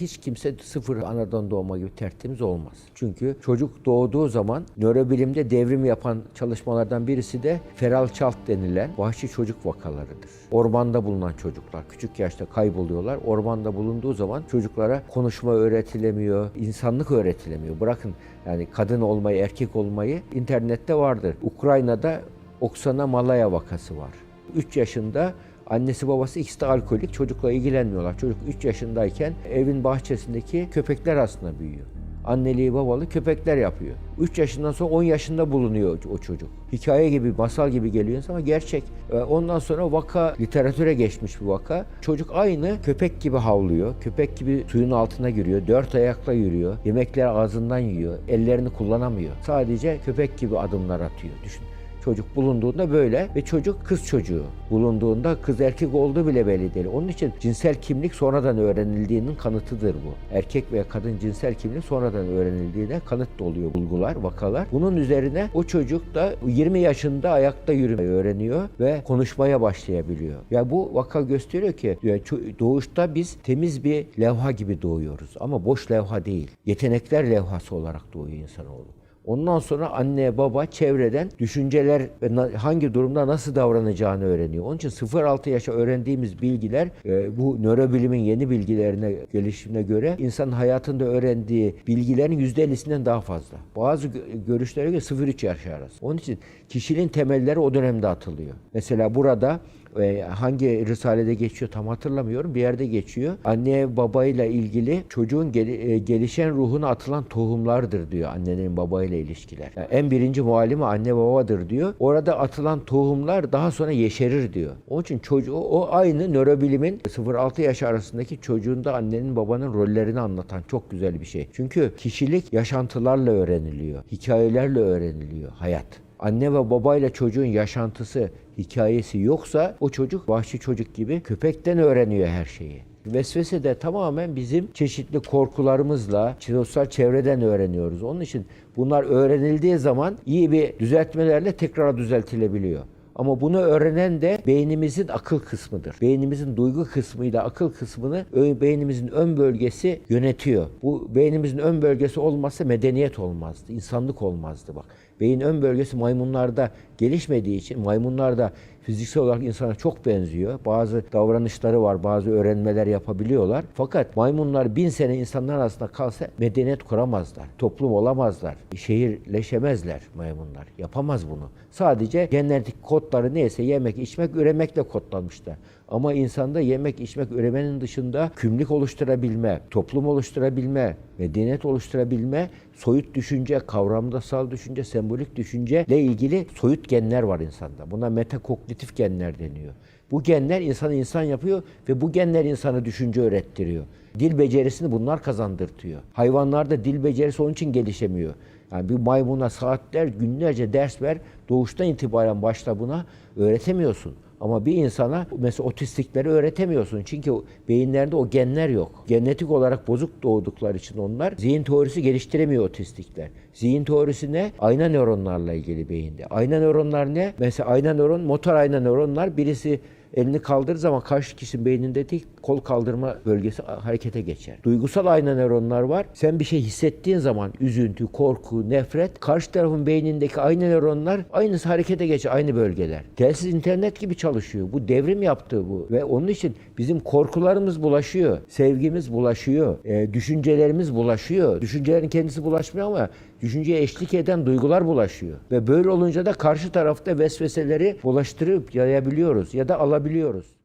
Hiç kimse sıfır anadan doğma gibi tertemiz olmaz. Çünkü çocuk doğduğu zaman nörobilimde devrim yapan çalışmalardan birisi de feral çalt denilen vahşi çocuk vakalarıdır. Ormanda bulunan çocuklar küçük yaşta kayboluyorlar. Ormanda bulunduğu zaman çocuklara konuşma öğretilemiyor, insanlık öğretilemiyor. Bırakın yani kadın olmayı, erkek olmayı internette vardır. Ukrayna'da Oksana Malaya vakası var. 3 yaşında Annesi babası ikisi de alkolik. Çocukla ilgilenmiyorlar. Çocuk 3 yaşındayken evin bahçesindeki köpekler aslında büyüyor. Anneliği babalı köpekler yapıyor. 3 yaşından sonra 10 yaşında bulunuyor o çocuk. Hikaye gibi, masal gibi geliyor ama gerçek. Ee, Ondan sonra vaka literatüre geçmiş bir vaka. Çocuk aynı köpek gibi havlıyor. Köpek gibi suyun altına giriyor. Dört ayakla yürüyor. Yemekleri ağzından yiyor. Ellerini kullanamıyor. Sadece köpek gibi adımlar atıyor. Düşün. Çocuk bulunduğunda böyle ve çocuk kız çocuğu. Bulunduğunda kız erkek olduğu bile belli değil. Onun için cinsel kimlik sonradan öğrenildiğinin kanıtıdır bu. Erkek veya kadın cinsel kimlik sonradan öğrenildiğine kanıt da oluyor bulgular, vakalar. Bunun üzerine o çocuk da 20 yaşında ayakta yürümeyi öğreniyor ve konuşmaya başlayabiliyor. Ya bu vaka gösteriyor ki yani doğuşta biz temiz bir levha gibi doğuyoruz ama boş levha değil. Yetenekler levhası olarak doğuyor insanoğlu. Ondan sonra anne, baba, çevreden düşünceler ve hangi durumda nasıl davranacağını öğreniyor. Onun için 0-6 yaşa öğrendiğimiz bilgiler e, bu nörobilimin yeni bilgilerine, gelişimine göre insanın hayatında öğrendiği bilgilerin %50'sinden daha fazla. Bazı gö- görüşlere göre 0-3 yaş arası. Onun için kişinin temelleri o dönemde atılıyor. Mesela burada e, hangi risalede geçiyor tam hatırlamıyorum. Bir yerde geçiyor. Anne babayla ilgili çocuğun gel- e, gelişen ruhuna atılan tohumlardır diyor annenin babayla ilişkiler. Yani en birinci muallimi anne babadır diyor. Orada atılan tohumlar daha sonra yeşerir diyor. Onun için çocuğu o aynı nörobilimin 0-6 yaş arasındaki çocuğunda annenin babanın rollerini anlatan çok güzel bir şey. Çünkü kişilik yaşantılarla öğreniliyor. Hikayelerle öğreniliyor hayat anne ve babayla çocuğun yaşantısı, hikayesi yoksa o çocuk vahşi çocuk gibi köpekten öğreniyor her şeyi. Vesvese de tamamen bizim çeşitli korkularımızla, sosyal çevreden öğreniyoruz. Onun için bunlar öğrenildiği zaman iyi bir düzeltmelerle tekrar düzeltilebiliyor. Ama bunu öğrenen de beynimizin akıl kısmıdır. Beynimizin duygu kısmıyla akıl kısmını beynimizin ön bölgesi yönetiyor. Bu beynimizin ön bölgesi olmazsa medeniyet olmazdı, insanlık olmazdı bak. Beyin ön bölgesi maymunlarda gelişmediği için maymunlarda fiziksel olarak insana çok benziyor. Bazı davranışları var, bazı öğrenmeler yapabiliyorlar. Fakat maymunlar bin sene insanlar arasında kalsa medeniyet kuramazlar. Toplum olamazlar. Şehirleşemezler maymunlar. Yapamaz bunu. Sadece genetik kodları neyse yemek, içmek, üremekle kodlanmışlar. Ama insanda yemek, içmek, üremenin dışında kümlük oluşturabilme, toplum oluşturabilme, medeniyet oluşturabilme, soyut düşünce, kavramsal düşünce, sembolik düşünceyle ilgili soyut genler var insanda. Buna metakognitif genler deniyor. Bu genler insanı insan yapıyor ve bu genler insana düşünce öğrettiriyor. Dil becerisini bunlar kazandırtıyor. Hayvanlarda dil becerisi onun için gelişemiyor. Yani bir maymuna saatler, günlerce ders ver, doğuştan itibaren başla buna öğretemiyorsun. Ama bir insana mesela otistikleri öğretemiyorsun. Çünkü beyinlerinde o genler yok. Genetik olarak bozuk doğdukları için onlar zihin teorisi geliştiremiyor otistikler. Zihin teorisi ne? Ayna nöronlarla ilgili beyinde. Ayna nöronlar ne? Mesela ayna nöron, motor ayna nöronlar birisi elini kaldırır zaman karşı kişinin beynindeki kol kaldırma bölgesi harekete geçer. Duygusal ayna nöronlar var. Sen bir şey hissettiğin zaman üzüntü, korku, nefret karşı tarafın beynindeki ayna nöronlar aynısı harekete geçer aynı bölgeler. Telsiz internet gibi çalışıyor. Bu devrim yaptı bu ve onun için bizim korkularımız bulaşıyor, sevgimiz bulaşıyor, e, düşüncelerimiz bulaşıyor. Düşüncelerin kendisi bulaşmıyor ama düşünceye eşlik eden duygular bulaşıyor. Ve böyle olunca da karşı tarafta vesveseleri bulaştırıp yayabiliyoruz ya da alabiliyoruz.